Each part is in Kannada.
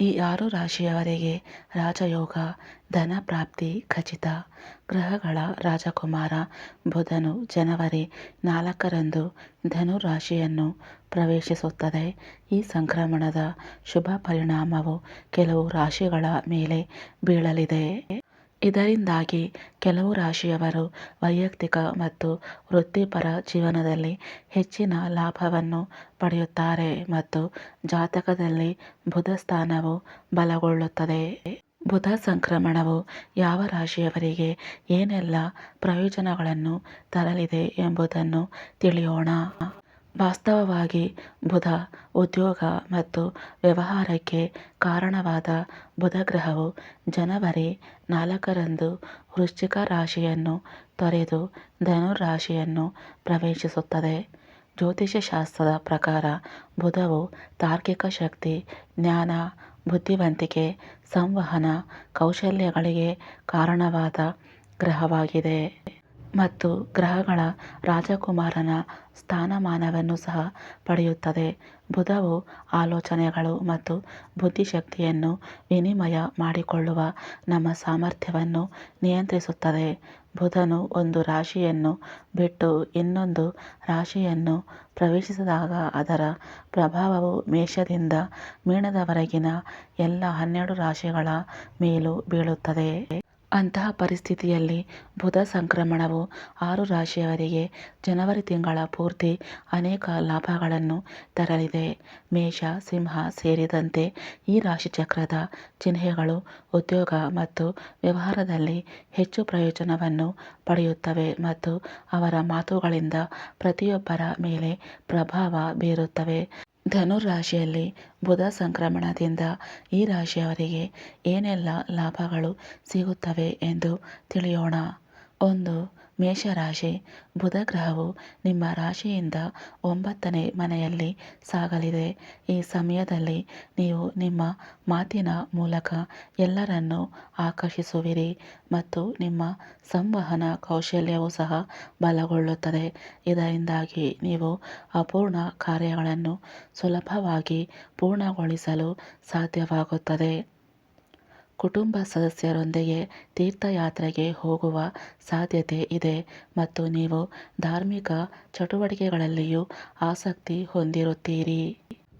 ಈ ಆರು ರಾಶಿಯವರಿಗೆ ರಾಜಯೋಗ, ಧನ ಪ್ರಾಪ್ತಿ ಖಚಿತ. ಗ್ರಹಗಳ ರಾಜಕುಮಾರ ಬುಧನು ಜನವರಿ ನಾಲ್ಕರಂದು ಧನು ರಾಶಿಯನ್ನು ಪ್ರವೇಶಿಸುತ್ತದೆ. ಈ ಸಂಕ್ರಮಣದ ಶುಭ ಪರಿಣಾಮವು ಕೆಲವು ರಾಶಿಗಳ ಮೇಲೆ ಬೀಳಲಿದೆ. ಇದರಿಂದಾಗಿ ಕೆಲವು ರಾಶಿಯವರು ವೈಯಕ್ತಿಕ ಮತ್ತು ವೃತ್ತಿಪರ ಜೀವನದಲ್ಲಿ ಹೆಚ್ಚಿನ ಲಾಭವನ್ನು ಪಡೆಯುತ್ತಾರೆ ಮತ್ತು ಜಾತಕದಲ್ಲಿ ಬುಧ ಸ್ಥಾನವು ಬಲಗೊಳ್ಳುತ್ತದೆ. ಬುಧ ಸಂಕ್ರಮಣವು ಯಾವ ರಾಶಿಯವರಿಗೆ ಏನೆಲ್ಲ ಪ್ರಯೋಜನಗಳನ್ನು ತರಲಿದೆ ಎಂಬುದನ್ನು ತಿಳಿಯೋಣ. ವಾಸ್ತವವಾಗಿ ಬುಧ ಉದ್ಯೋಗ ಮತ್ತು ವ್ಯವಹಾರಕ್ಕೆ ಕಾರಣವಾದ ಬುಧ ಗ್ರಹವು ಜನವರಿ ನಾಲ್ಕರಂದು ವೃಶ್ಚಿಕ ರಾಶಿಯನ್ನು ತೊರೆದು ಧನು ರಾಶಿಯನ್ನು ಪ್ರವೇಶಿಸುತ್ತದೆ. ಜ್ಯೋತಿಷ್ಯಶಾಸ್ತ್ರದ ಪ್ರಕಾರ ಬುಧವು ತಾರ್ಕಿಕ ಶಕ್ತಿ, ಜ್ಞಾನ, ಬುದ್ಧಿವಂತಿಕೆ, ಸಂವಹನ, ಕೌಶಲ್ಯಗಳಿಗೆ ಕಾರಣವಾದ ಗ್ರಹವಾಗಿದೆ. ಮತ್ತು ಗ್ರಹಗಳ ರಾಜಕುಮಾರನ ಸ್ಥಾನಮಾನವನ್ನು ಸಹ ಪಡೆಯುತ್ತದೆ. ಬುಧವು ಆಲೋಚನೆಗಳು ಮತ್ತು ಬುದ್ಧಿಶಕ್ತಿಯನ್ನು ವಿನಿಮಯ ಮಾಡಿಕೊಳ್ಳುವ ನಮ್ಮ ಸಾಮರ್ಥ್ಯವನ್ನು ನಿಯಂತ್ರಿಸುತ್ತದೆ. ಬುಧನು ಒಂದು ರಾಶಿಯನ್ನು ಬಿಟ್ಟು ಇನ್ನೊಂದು ರಾಶಿಯನ್ನು ಪ್ರವೇಶಿಸಿದಾಗ ಅದರ ಪ್ರಭಾವವು ಮೇಷದಿಂದ ಮೀನದವರೆಗಿನ ಎಲ್ಲ ಹನ್ನೆರಡು ರಾಶಿಗಳ ಮೇಲೂ ಬೀಳುತ್ತದೆ. ಅಂತಹ ಪರಿಸ್ಥಿತಿಯಲ್ಲಿ ಬುಧ ಸಂಕ್ರಮಣವು ಆರು ರಾಶಿಯವರಿಗೆ ಜನವರಿ ತಿಂಗಳ ಪೂರ್ತಿ ಅನೇಕ ಲಾಭಗಳನ್ನು ತರಲಿದೆ. ಮೇಷ, ಸಿಂಹ ಸೇರಿದಂತೆ ಈ ರಾಶಿಚಕ್ರದ ಚಿಹ್ನೆಗಳು ಉದ್ಯೋಗ ಮತ್ತು ವ್ಯವಹಾರದಲ್ಲಿ ಹೆಚ್ಚು ಪ್ರಯೋಜನವನ್ನು ಪಡೆಯುತ್ತವೆ ಮತ್ತು ಅವರ ಮಾತುಗಳಿಂದ ಪ್ರತಿಯೊಬ್ಬರ ಮೇಲೆ ಪ್ರಭಾವ ಬೀರುತ್ತವೆ. ಧನು ರಾಶಿಯಲ್ಲಿ ಬುಧ ಸಂಕ್ರಮಣದಿಂದ ಈ ರಾಶಿಯವರಿಗೆ ಏನೆಲ್ಲ ಲಾಭಗಳು ಸಿಗುತ್ತವೆ ಎಂದು ತಿಳಿಯೋಣ. ಒಂದು ಮೇಷರಾಶಿ ಬುಧ ಗ್ರಹವು ನಿಮ್ಮ ರಾಶಿಯಿಂದ ಒಂಬತ್ತನೇ ಮನೆಯಲ್ಲಿ ಸಾಗಲಿದೆ. ಈ ಸಮಯದಲ್ಲಿ ನೀವು ನಿಮ್ಮ ಮಾತಿನ ಮೂಲಕ ಎಲ್ಲರನ್ನೂ ಆಕರ್ಷಿಸುವಿರಿ ಮತ್ತು ನಿಮ್ಮ ಸಂವಹನ ಕೌಶಲ್ಯವೂ ಸಹ ಬಲಗೊಳ್ಳುತ್ತದೆ. ಇದರಿಂದಾಗಿ ನೀವು ಅಪೂರ್ಣ ಕಾರ್ಯಗಳನ್ನು ಸುಲಭವಾಗಿ ಪೂರ್ಣಗೊಳಿಸಲು ಸಾಧ್ಯವಾಗುತ್ತದೆ. ಕುಟುಂಬ ಸದಸ್ಯರೊಂದಿಗೆ ತೀರ್ಥಯಾತ್ರೆಗೆ ಹೋಗುವ ಸಾಧ್ಯತೆ ಇದೆ ಮತ್ತು ನೀವು ಧಾರ್ಮಿಕ ಚಟುವಟಿಕೆಗಳಲ್ಲಿಯೂ ಆಸಕ್ತಿ ಹೊಂದಿರುತ್ತೀರಿ.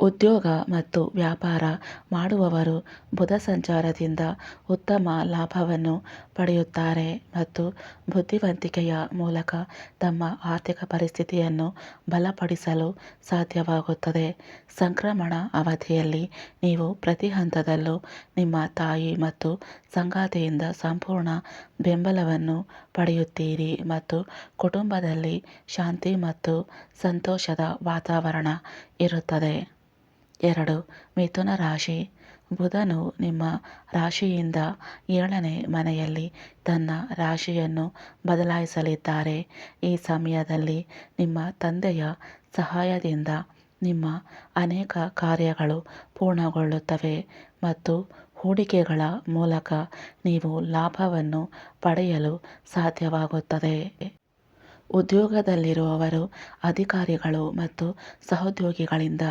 ಉದ್ಯೋಗ ಮತ್ತು ವ್ಯಾಪಾರ ಮಾಡುವವರು ಬುಧ ಸಂಚಾರದಿಂದ ಉತ್ತಮ ಲಾಭವನ್ನು ಪಡೆಯುತ್ತಾರೆ ಮತ್ತು ಬುದ್ಧಿವಂತಿಕೆಯ ಮೂಲಕ ತಮ್ಮ ಆರ್ಥಿಕ ಪರಿಸ್ಥಿತಿಯನ್ನು ಬಲಪಡಿಸಲು ಸಾಧ್ಯವಾಗುತ್ತದೆ. ಸಂಕ್ರಮಣ ಅವಧಿಯಲ್ಲಿ ನೀವು ಪ್ರತಿ ಹಂತದಲ್ಲೂ ನಿಮ್ಮ ತಾಯಿ ಮತ್ತು ಸಂಗಾತಿಯಿಂದ ಸಂಪೂರ್ಣ ಬೆಂಬಲವನ್ನು ಪಡೆಯುತ್ತೀರಿ ಮತ್ತು ಕುಟುಂಬದಲ್ಲಿ ಶಾಂತಿ ಮತ್ತು ಸಂತೋಷದ ವಾತಾವರಣ ಇರುತ್ತದೆ. ಎರಡು ಮಿಥುನ ರಾಶಿ ಬುಧನು ನಿಮ್ಮ ರಾಶಿಯಿಂದ ಏಳನೇ ಮನೆಯಲ್ಲಿ ತನ್ನ ರಾಶಿಯನ್ನು ಬದಲಾಯಿಸಲಿದ್ದಾರೆ. ಈ ಸಮಯದಲ್ಲಿ ನಿಮ್ಮ ತಂದೆಯ ಸಹಾಯದಿಂದ ನಿಮ್ಮ ಅನೇಕ ಕಾರ್ಯಗಳು ಪೂರ್ಣಗೊಳ್ಳುತ್ತವೆ ಮತ್ತು ಹೂಡಿಕೆಗಳ ಮೂಲಕ ನೀವು ಲಾಭವನ್ನು ಪಡೆಯಲು ಸಾಧ್ಯವಾಗುತ್ತದೆ. ಉದ್ಯೋಗದಲ್ಲಿರುವವರು ಅಧಿಕಾರಿಗಳು ಮತ್ತು ಸಹೋದ್ಯೋಗಿಗಳಿಂದ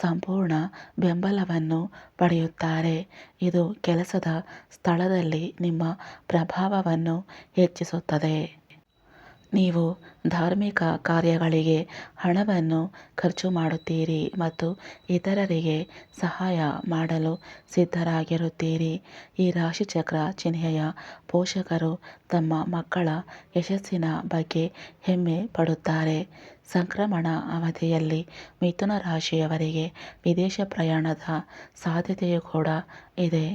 ಸಂಪೂರ್ಣ ಬೆಂಬಲವನ್ನು ಪಡೆಯುತ್ತಾರೆ. ಇದು ಕೆಲಸದ ಸ್ಥಳದಲ್ಲಿ ನಿಮ್ಮ ಪ್ರಭಾವವನ್ನು ಹೆಚ್ಚಿಸುತ್ತದೆ. ನೀವು ಧಾರ್ಮಿಕ ಕಾರ್ಯಗಳಿಗೆ ಹಣವನ್ನು ಖರ್ಚು ಮಾಡುತ್ತೀರಿ ಮತ್ತು ಇತರರಿಗೆ ಸಹಾಯ ಮಾಡಲು ಸಿದ್ಧರಾಗಿರುತ್ತೀರಿ. ಈ ರಾಶಿಚಕ್ರ ಚಿಹ್ನೆಯ ಪೋಷಕರು ತಮ್ಮ ಮಕ್ಕಳ ಯಶಸ್ಸಿನ ಬಗ್ಗೆ ಹೆಮ್ಮೆ ಪಡುತ್ತಾರೆ. ಸಂಕ್ರಮಣ ಅವಧಿಯಲ್ಲಿ ಮಿಥುನ ರಾಶಿಯವರಿಗೆ ವಿದೇಶ ಪ್ರಯಾಣದ ಸಾಧ್ಯತೆಯೂ ಕೂಡ ಇದೆ.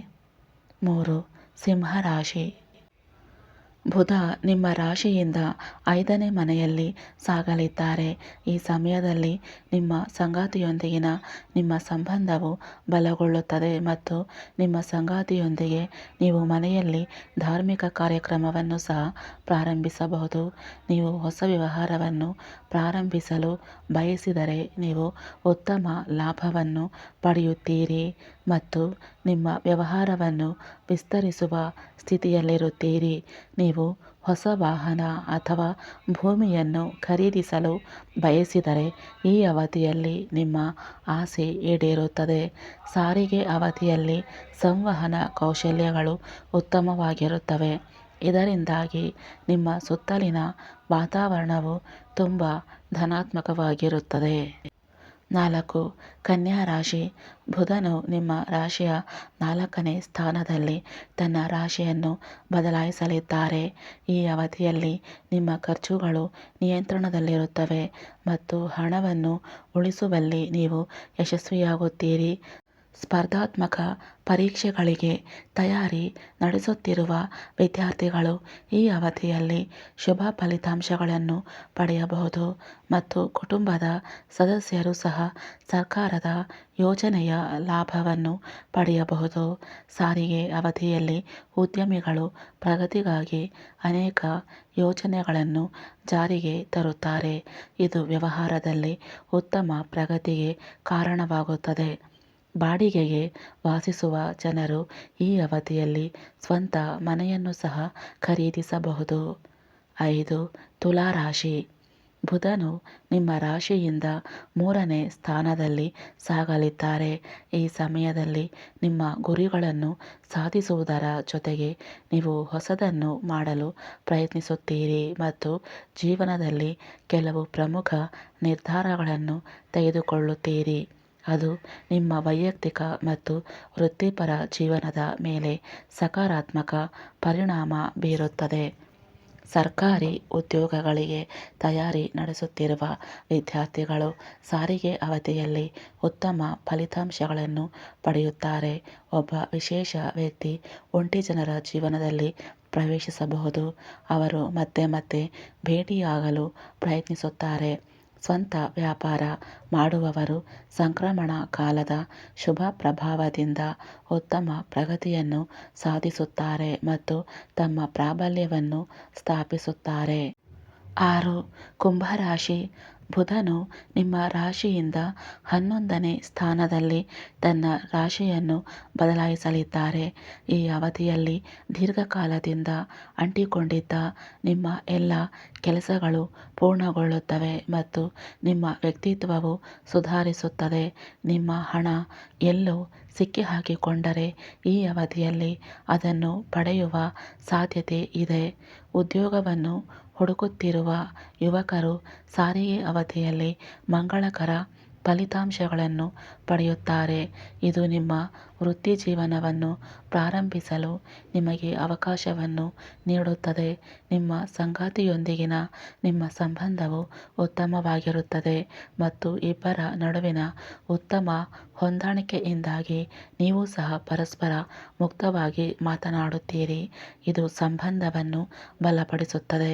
ಮೂರು, ಸಿಂಹ ರಾಶಿ. ಬುಧ ನಿಮ್ಮ ರಾಶಿಯಿಂದ ಐದನೇ ಮನೆಯಲ್ಲಿ ಸಾಗಲಿದ್ದಾರೆ. ಈ ಸಮಯದಲ್ಲಿ ನಿಮ್ಮ ಸಂಗಾತಿಯೊಂದಿಗಿನ ನಿಮ್ಮ ಸಂಬಂಧವು ಬಲಗೊಳ್ಳುತ್ತದೆ ಮತ್ತು ನಿಮ್ಮ ಸಂಗಾತಿಯೊಂದಿಗೆ ನೀವು ಮನೆಯಲ್ಲಿ ಧಾರ್ಮಿಕ ಕಾರ್ಯಕ್ರಮವನ್ನು ಸಹ ಪ್ರಾರಂಭಿಸಬಹುದು. ನೀವು ಹೊಸ ವ್ಯವಹಾರವನ್ನು ಪ್ರಾರಂಭಿಸಲು ಬಯಸಿದರೆ ನೀವು ಉತ್ತಮ ಲಾಭವನ್ನು ಪಡೆಯುತ್ತೀರಿ. ಮತ್ತು ನಿಮ್ಮ ವ್ಯವಹಾರವನ್ನು ವಿಸ್ತರಿಸುವ ಸ್ಥಿತಿಯಲ್ಲಿರುತ್ತೀರಿ. ನೀವು ಹೊಸ ವಾಹನ ಅಥವಾ ಭೂಮಿಯನ್ನು ಖರೀದಿಸಲು ಬಯಸಿದರೆ ಈ ಅವಧಿಯಲ್ಲಿ ನಿಮ್ಮ ಆಸೆ ಈಡೇರುತ್ತದೆ. ಸಾರಿಗೆ ಅವಧಿಯಲ್ಲಿ ಸಂವಹನ ಕೌಶಲ್ಯಗಳು ಉತ್ತಮವಾಗಿರುತ್ತವೆ. ಇದರಿಂದಾಗಿ ನಿಮ್ಮ ಸುತ್ತಲಿನ ವಾತಾವರಣವು ತುಂಬ ಧನಾತ್ಮಕವಾಗಿರುತ್ತದೆ. ನಾಲ್ಕು. ಕನ್ಯಾ ರಾಶಿ. ಬುಧನು ನಿಮ್ಮ ರಾಶಿಯ ನಾಲ್ಕನೇ ಸ್ಥಾನದಲ್ಲಿ ತನ್ನ ರಾಶಿಯನ್ನು ಬದಲಾಯಿಸಲಿದ್ದಾರೆ. ಈ ಅವಧಿಯಲ್ಲಿ ನಿಮ್ಮ ಖರ್ಚುಗಳು ನಿಯಂತ್ರಣದಲ್ಲಿರುತ್ತವೆ ಮತ್ತು ಹಣವನ್ನು ಉಳಿಸುವಲ್ಲಿ ನೀವು ಯಶಸ್ವಿಯಾಗುತ್ತೀರಿ. ಸ್ಪರ್ಧಾತ್ಮಕ ಪರೀಕ್ಷೆಗಳಿಗೆ ತಯಾರಿ ನಡೆಸುತ್ತಿರುವ ವಿದ್ಯಾರ್ಥಿಗಳು ಈ ಅವಧಿಯಲ್ಲಿ ಶುಭ ಫಲಿತಾಂಶಗಳನ್ನು ಪಡೆಯಬಹುದು ಮತ್ತು ಕುಟುಂಬದ ಸದಸ್ಯರು ಸಹ ಸರ್ಕಾರದ ಯೋಜನೆಯ ಲಾಭವನ್ನು ಪಡೆಯಬಹುದು. ಸಾರಿಗೆ ಅವಧಿಯಲ್ಲಿ ಉದ್ಯಮಿಗಳು ಪ್ರಗತಿಗಾಗಿ ಅನೇಕ ಯೋಜನೆಗಳನ್ನು ಜಾರಿಗೆ ತರುತ್ತಾರೆ. ಇದು ವ್ಯವಹಾರದಲ್ಲಿ ಉತ್ತಮ ಪ್ರಗತಿಗೆ ಕಾರಣವಾಗುತ್ತದೆ. ಬಾಡಿಗೆಗೆ ವಾಸಿಸುವ ಜನರು ಈ ಅವಧಿಯಲ್ಲಿ ಸ್ವಂತ ಮನೆಯನ್ನು ಸಹ ಖರೀದಿಸಬಹುದು. ಐದು, ತುಲಾ ರಾಶಿ. ಬುಧನು ನಿಮ್ಮ ರಾಶಿಯಿಂದ ಮೂರನೇ ಸ್ಥಾನದಲ್ಲಿ ಸಾಗಲಿದ್ದಾರೆ. ಈ ಸಮಯದಲ್ಲಿ ನಿಮ್ಮ ಗುರಿಗಳನ್ನು ಸಾಧಿಸುವುದರ ಜೊತೆಗೆ ನೀವು ಹೊಸದನ್ನು ಮಾಡಲು ಪ್ರಯತ್ನಿಸುತ್ತೀರಿ ಮತ್ತು ಜೀವನದಲ್ಲಿ ಕೆಲವು ಪ್ರಮುಖ ನಿರ್ಧಾರಗಳನ್ನು ತೆಗೆದುಕೊಳ್ಳುತ್ತೀರಿ. ಅದು ನಿಮ್ಮ ವೈಯಕ್ತಿಕ ಮತ್ತು ವೃತ್ತಿಪರ ಜೀವನದ ಮೇಲೆ ಸಕಾರಾತ್ಮಕ ಪರಿಣಾಮ ಬೀರುತ್ತದೆ. ಸರ್ಕಾರಿ ಉದ್ಯೋಗಗಳಿಗೆ ತಯಾರಿ ನಡೆಸುತ್ತಿರುವ ವಿದ್ಯಾರ್ಥಿಗಳು ಸಾರಿಗೆ ಅವಧಿಯಲ್ಲಿ ಉತ್ತಮ ಫಲಿತಾಂಶಗಳನ್ನು ಪಡೆಯುತ್ತಾರೆ. ಒಬ್ಬ ವಿಶೇಷ ವ್ಯಕ್ತಿ ಒಂಟಿ ಜನರ ಜೀವನದಲ್ಲಿ ಪ್ರವೇಶಿಸಬಹುದು. ಅವರು ಮತ್ತೆ ಮತ್ತೆ ಭೇಟಿಯಾಗಲು ಪ್ರಯತ್ನಿಸುತ್ತಾರೆ. ಸ್ವಂತ ವ್ಯಾಪಾರ ಮಾಡುವವರು ಸಂಕ್ರಮಣ ಕಾಲದ ಶುಭ ಪ್ರಭಾವದಿಂದ ಉತ್ತಮ ಪ್ರಗತಿಯನ್ನು ಸಾಧಿಸುತ್ತಾರೆ ಮತ್ತು ತಮ್ಮ ಪ್ರಾಬಲ್ಯವನ್ನು ಸ್ಥಾಪಿಸುತ್ತಾರೆ. ಆರು, ಕುಂಭರಾಶಿ ಬುಧನು ನಿಮ್ಮ ರಾಶಿಯಿಂದ ಹನ್ನೊಂದನೇ ಸ್ಥಾನದಲ್ಲಿ ತನ್ನ ರಾಶಿಯನ್ನು ಬದಲಾಯಿಸಲಿದ್ದಾರೆ. ಈ ಅವಧಿಯಲ್ಲಿ ದೀರ್ಘಕಾಲದಿಂದ ಅಂಟಿಕೊಂಡಿದ್ದ ನಿಮ್ಮ ಎಲ್ಲ ಕೆಲಸಗಳು ಪೂರ್ಣಗೊಳ್ಳುತ್ತವೆ ಮತ್ತು ನಿಮ್ಮ ವ್ಯಕ್ತಿತ್ವವು ಸುಧಾರಿಸುತ್ತದೆ. ನಿಮ್ಮ ಹಣ ಎಲ್ಲೂ ಸಿಕ್ಕಿಹಾಕಿಕೊಂಡರೆ ಈ ಅವಧಿಯಲ್ಲಿ ಅದನ್ನು ಪಡೆಯುವ ಸಾಧ್ಯತೆ ಇದೆ. ಉದ್ಯೋಗವನ್ನು ಹುಡುಕುತ್ತಿರುವ ಯುವಕರು ಸಾರಿಗೆ ಅವಧಿಯಲ್ಲಿ ಮಂಗಳಕರ ಫಲಿತಾಂಶಗಳನ್ನು ಪಡೆಯುತ್ತಾರೆ. ಇದು ನಿಮ್ಮ ವೃತ್ತಿಜೀವನವನ್ನು ಪ್ರಾರಂಭಿಸಲು ನಿಮಗೆ ಅವಕಾಶವನ್ನು ನೀಡುತ್ತದೆ. ನಿಮ್ಮ ಸಂಗಾತಿಯೊಂದಿಗಿನ ನಿಮ್ಮ ಸಂಬಂಧವು ಉತ್ತಮವಾಗಿರುತ್ತದೆ ಮತ್ತು ಇಬ್ಬರ ನಡುವಿನ ಉತ್ತಮ ಹೊಂದಾಣಿಕೆಯಿಂದಾಗಿ ನೀವು ಸಹ ಪರಸ್ಪರ ಮುಕ್ತವಾಗಿ ಮಾತನಾಡುತ್ತೀರಿ. ಇದು ಸಂಬಂಧವನ್ನು ಬಲಪಡಿಸುತ್ತದೆ.